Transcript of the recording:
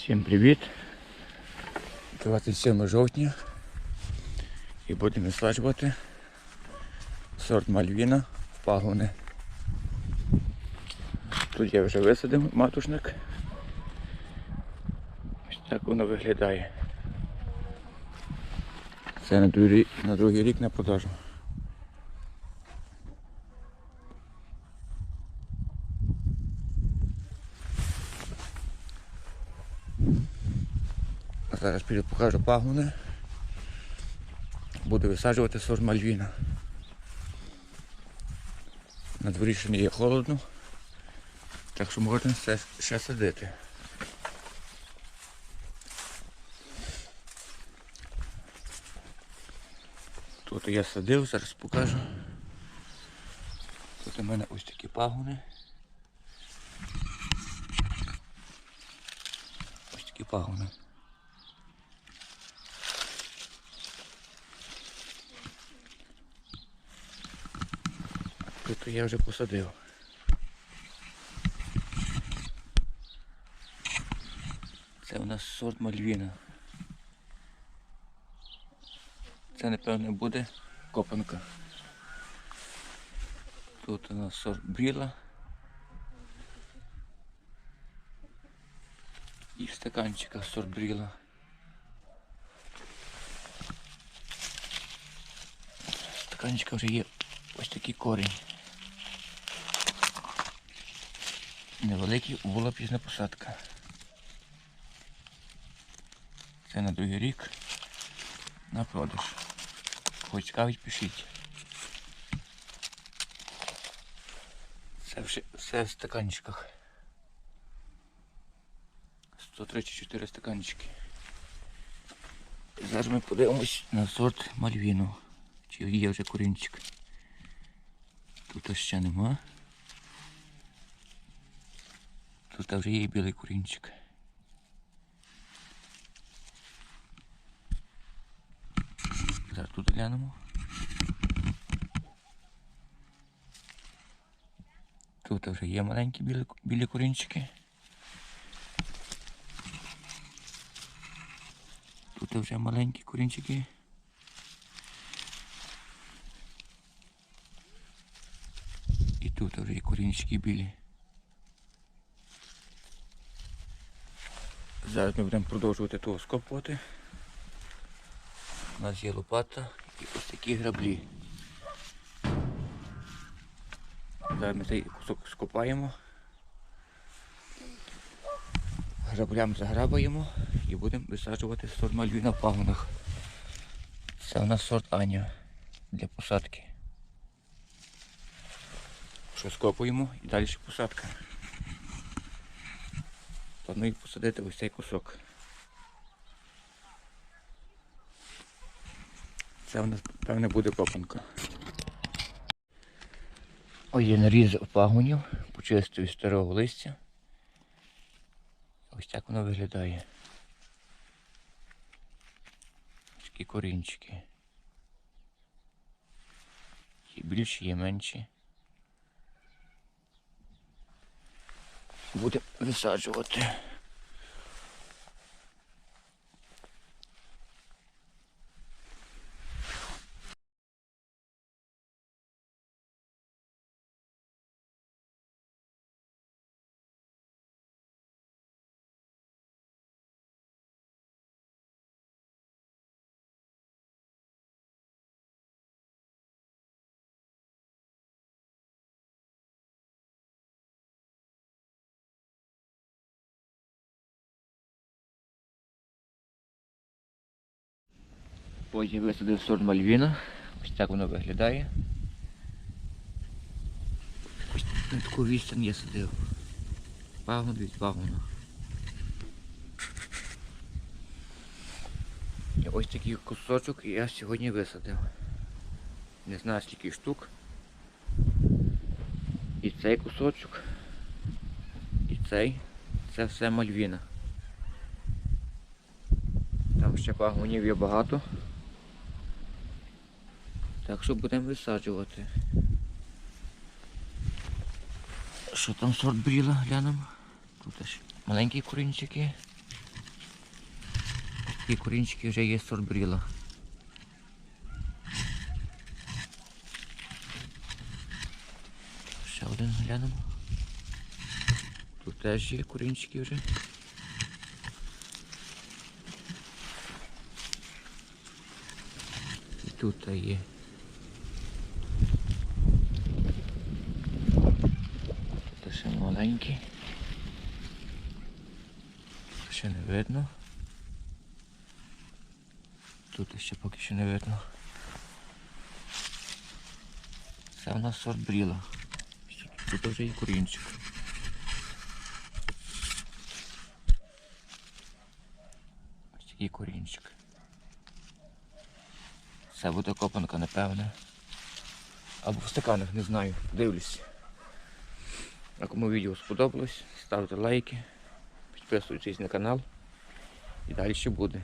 Всім привіт! 27 жовтня і будемо висаджувати сорт Мальвіна в пагони. Тут я вже висадив матушник. Ось так воно виглядає. Це на другий, рік- на продажу. Зараз піду покажу пагони. Буду висаджувати сорт Мальвіна. На дворі ще не є холодно, так що можна все ще садити. Тут я садив, зараз покажу. Тут у мене ось такі пагони. Ось такі пагони. Тут я вже посадив. Це у нас сорт Мальвіна. Це напевно буде копанка. Тут у нас сорт бріла. І в стаканчиках сорт бріла. В стаканчиках вже є ось такий корінь. Невеликий була пізна посадка. Це на другий рік на продаж. Хоч цікавить, пишіть. Це все, все в стаканчиках. 134 стаканчики. Зараз ми подивимось на сорт Мальвіну. Чи є вже корінчик. Тут ще нема. Тут вже є і білий корінчик. Зараз тут глянемо. Тут вже є маленькі білі, білі корінчики. Тут вже маленькі корінчики. І тут вже є корінчики білі. Зараз ми будемо продовжувати того скопувати. У нас є лопата і ось такі граблі. Зараз ми цей кусок скопаємо. Граблям заграбаємо і будемо висаджувати сорт мальвіна в пагонах. Це у нас сорт Аня для посадки. Що скопуємо і далі посадка. Планую посадити ось цей кусок. Це у нас, певне, буде копанка. Ось я нарізав пагонів, почистив із старого листя. Ось так воно виглядає. Такі корінчики. Є більші, є менші. Будемо висаджувати. Потім висадив сорт Мальвіна. Ось так воно виглядає. Ось на таку відстань я садив. Пагон від пагона. Ось такий кусочок я сьогодні висадив. Не знаю скільки штук. І цей кусочок. І цей. Це все Мальвіна. Там ще пагонів є багато. Так що будемо висаджувати. Що там сорт бріла, глянемо. Тут аж маленькі корінчики. такі корінчики вже є сорт бріла. Ще один глянемо. Тут теж є корінчики вже. І тут є. Тут ще маленькі. Ще не видно. Тут ще поки що не видно. Це у нас сорт бріла. Тут вже і корінчик. Ось такий корінчик. Це буде копанка, напевне. Або в стаканах, не знаю, дивлюсь. А кому відео сподобалось, ставте лайки, підписуйтесь на канал і далі буде.